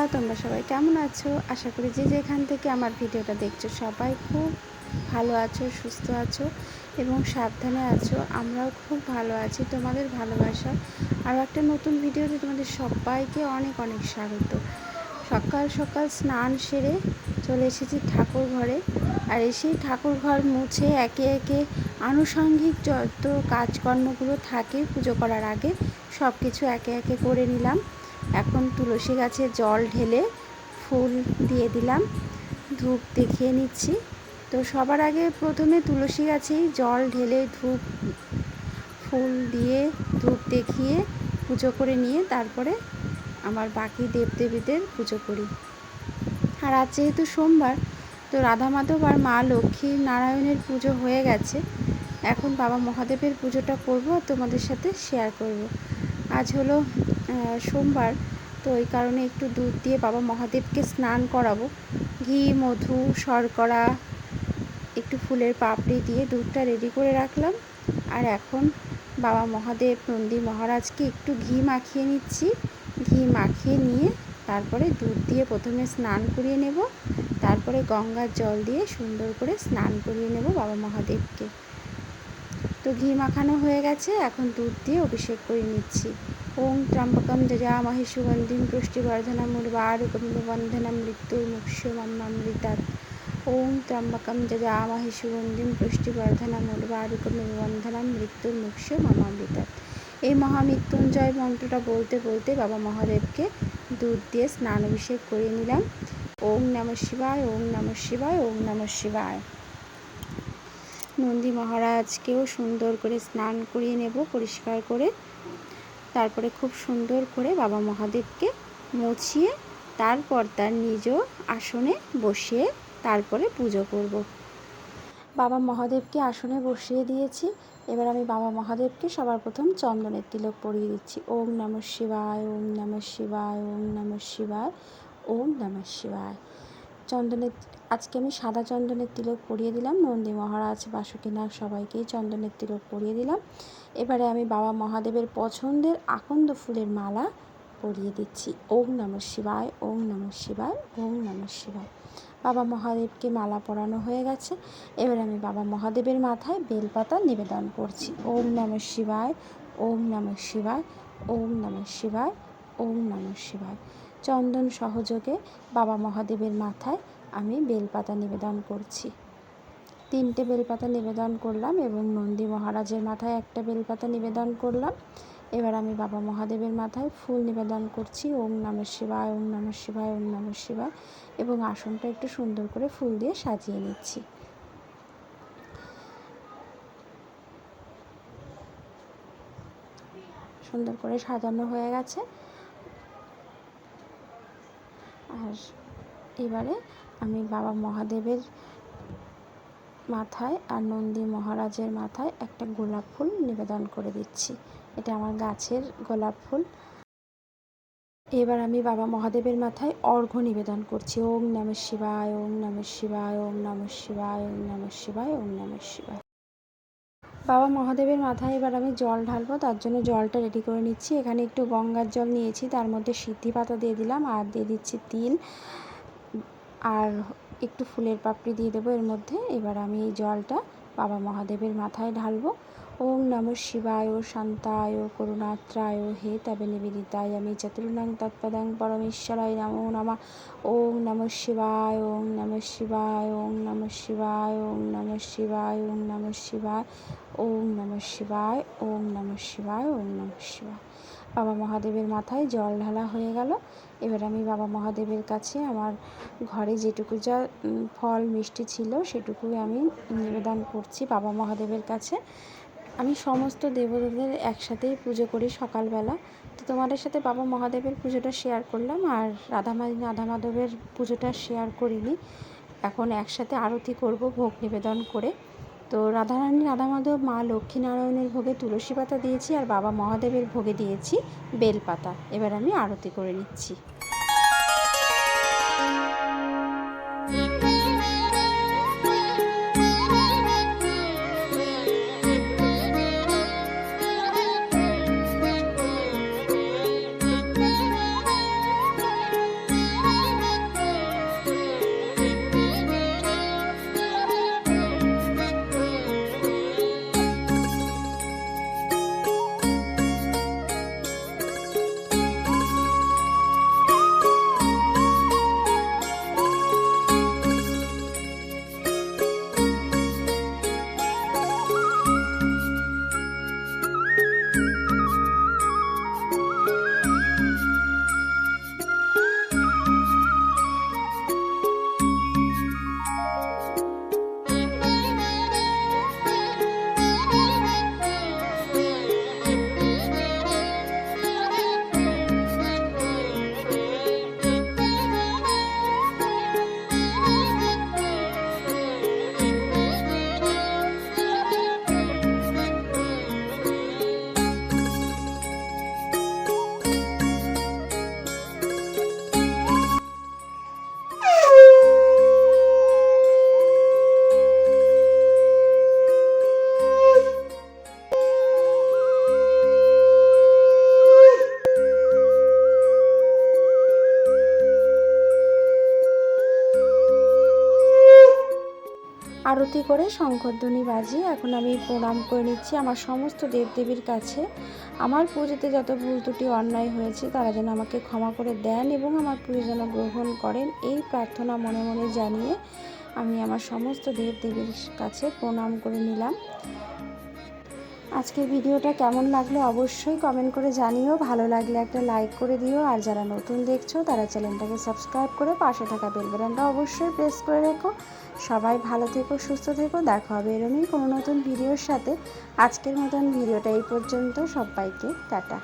বন্ধুরা তোমরা সবাই কেমন আছো? আশা করি যে যেখান থেকে আমার ভিডিওটা দেখছ সবাই খুব ভালো আছো, সুস্থ আছো এবং সাবধানে আছো। আমরাও খুব ভালো আছি, তোমাদের ভালোবাসা। আর একটা নতুন ভিডিওতে তোমাদের সবাইকে অনেক অনেক স্বাগত। সকাল সকাল স্নান সেরে চলে এসেছি ঠাকুর ঘরে আর এসেই ঠাকুর ঘর মুছে একে একে আনুষঙ্গিক যত কাজকর্মগুলো থাকে পুজো করার আগে সব কিছু একে একে করে নিলাম। এখন তুলসী গাছে জল ঢেলে ফুল দিয়ে দিলাম, ধূপ দেখিয়ে নিচ্ছি। তো সবার আগে প্রথমে তুলসী গাছেই জল ঢেলে ধূপ, ফুল দিয়ে ধূপ দেখিয়ে পুজো করে নিয়ে তারপরে আমার বাকি দেবদেবীদের পুজো করি। আর আজ যেহেতু সোমবার, তো রাধা মাধব আর মা লক্ষ্মী নারায়ণের পুজো হয়ে গেছে। এখন বাবা মহাদেবের পুজোটা করব, তোমাদের সাথে শেয়ার করব। আজ হলো সোমবার। তো ওই কারণে একটু দুধ দিয়ে বাবা মহাদেবকে স্নান করাবো। ঘি, মধু, শর্করা, একটু ফুলের পাপড়ি দিয়ে দুধটা রেডি করে রাখলাম। আর এখন বাবা মহাদেব, নন্দী মহারাজকে একটু ঘি মাখিয়ে নিচ্ছি। ঘি মাখিয়ে নিয়ে তারপরে দুধ দিয়ে প্রথমে স্নান করিয়ে নেব। তারপরে গঙ্গার জল দিয়ে সুন্দর করে স্নান করিয়ে নেব বাবা মহাদেবকে। তো ঘি মাখানো হয়ে গেছে, এখন দুধ দিয়ে অভিষেক করে নিচ্ছি। ওং ত্রম্বকম যজামহি সুগন্ধিম পুষ্টিবর্ধনম উর্বারুকমিবন্ধনম মৃত্যুর্মুক্ষমামৃতাৎ ওং ত্রম্বকম যজামহি সুগন্ধিম পুষ্টিবর্ধনম উর্বারুকমিবন্ধনম মৃত্যুর্মুক্ষমামৃতাৎ এই মহামৃত্যুঞ্জয় মন্ত্রটা বলতে বলতে বাবা মহাদেবকে দুধ দিয়ে স্নান অভিষেক করিয়ে নিলাম। ওং নম শিবায়, ওং নম শিবায়, ওং নম শিবায়। নন্দী মহারাজকেও সুন্দর করে স্নান করিয়ে নেব, পরিষ্কার করে। তারপরে খুব সুন্দর করে বাবা মহাদেবকে মুছিয়ে তারপর তার নিজ আসনে বসিয়ে তারপরে পুজো করব। বাবা মহাদেবকে আসনে বসিয়ে দিয়েছি। এবার আমি বাবা মহাদেবকে সবার প্রথম চন্দনের তিলক পরিয়ে দিচ্ছি। ওম নম শিবায়, ওম নম শিবায়, ওম নম শিবায়, ওম নম শিবায়। চন্দনের, আজকে আমি সাদা চন্দনের তিলক পরিয়ে দিলাম। নন্দী মহারাজ, বাসুকিনাথ সবাইকেই চন্দনের তিলক পরিয়ে দিলাম। এবারে আমি বাবা মহাদেবের পছন্দের আকন্দ ফুলের মালা পরিয়ে দিচ্ছি। ওম নম শিবায়, ওম নম শিবায়, ওম নম শিবায়। বাবা মহাদেবকে মালা পরানো হয়ে গেছে। এবার আমি বাবা মহাদেবের মাথায় বেলপাতা নিবেদন করছি। ওম নম শিবায়, ওম নম শিবায়, ওম নম শিবায়, ওম নম শিবায়। চন্দন সহযোগে বাবা মহাদেবের মাথায় আমি বেলপাতা নিবেদন করছি। তিনটে বেলপাতা নিবেদন করলাম এবং নন্দী মহারাজের মাথায় একটা বেলপাতা নিবেদন করলাম। এবার আমি বাবা মহাদেবের মাথায় ফুল নিবেদন করছি। ওম নম শিবায়, ওম নম শিবায়, ওম নম শিবায় এবং আসনটা একটু সুন্দর করে ফুল দিয়ে সাজিয়ে নিচ্ছি। সুন্দর করে সাজানো হয়ে গেছে। আর এবারে আমি বাবা মহাদেবের মাথায় আর নন্দী মহারাজের মাথায় একটা গোলাপ ফুল নিবেদন করে দিচ্ছি। এটা আমার গাছের গোলাপ ফুল। এবার আমি বাবা মহাদেবের মাথায় অর্ঘ্য নিবেদন করছি। ওম নম শিবায়, ওম নম শিবায়, ওম নম শিবায়, ওম নম শিবায়, ওম নম শিবায়। বাবা মহাদেবের মাথায় এবার আমি জল ঢালবো, তার জন্য জলটা রেডি করে নিচ্ছি। এখানে একটু গঙ্গার জল নিয়েছি, তার মধ্যে সিদ্ধি পাতা দিয়ে দিলাম, আর দিয়ে দিচ্ছি তিল, আর একটু ফুলের পাপড়ি দিয়ে দেবো এর মধ্যে। এবার আমি এই জলটা বাবা মহাদেবের মাথায় ঢালবো। ওম নম শিবায় শান্তায় করুণাত্রায়। হে তবে নিবেদিতায় আমি চতুর্ণং তৎপদং পরমেশ্বরায় নমো নমা। ওম নম শিবায়, ওম নম শিবায়, ওম নম শিবায়, ওম নম শিবায়, ওম নম শিবায়, ওম নম শিবায়, ওম নম শিবায়, ওম নম শিবায়। বাবা মহাদেবের মাথায় জল ঢালা হয়ে গেল। এবার আমি বাবা মহাদেবের কাছে আমার ঘরে যেটুকু যা ফল মিষ্টি ছিল সেটুকুই আমি নিবেদন করছি বাবা মহাদেবের কাছে। আমি সমস্ত দেবতাদের একসাথেই পুজো করি সকালবেলা। তো তোমাদের সাথে বাবা মহাদেবের পুজোটা শেয়ার করলাম আর রাধামাধি রাধা মাধবের পুজোটা শেয়ার করিনি। এখন একসাথে আরতি করব, ভোগ নিবেদন করে। তো রাধারানী রাধা মাধব মা লক্ষ্মীনারায়ণের ভোগে তুলসী পাতা দিয়েছি আর বাবা মহাদেবের ভোগে দিয়েছি বেলপাতা এবার আমি আরতি করে নিচ্ছি। আরতি করে শঙ্করধ্বনি বাজিয়ে এখন আমি প্রণাম করে নিচ্ছি আমার সমস্ত দেবদেবীর কাছে। আমার পুজোতে যত ভুল ত্রুটি, অন্যায় হয়েছে, তারা যেন আমাকে ক্ষমা করে দেন এবং আমার পুজো যেন গ্রহণ করেন, এই প্রার্থনা মনে মনে জানিয়ে আমি আমার সমস্ত দেবদেবীর কাছে প্রণাম করে নিলাম। আজকের ভিডিওটা কেমন লাগল অবশ্যই কমেন্ট করে জানিও। ভালো লাগলে একটা লাইক করে দিও। আর যারা নতুন দেখছ, তারা চ্যানেলটাকে সাবস্ক্রাইব করে পাশে থাকা বেল বাটনটা অবশ্যই প্রেস করে রেখো। সবাই ভালো থেকো, সুস্থ থেকো। দেখা হবে এরমই কোনো নতুন ভিডিওর সাথে। আজকের মতন ভিডিওটা এই পর্যন্ত। সবাইকে টাটা।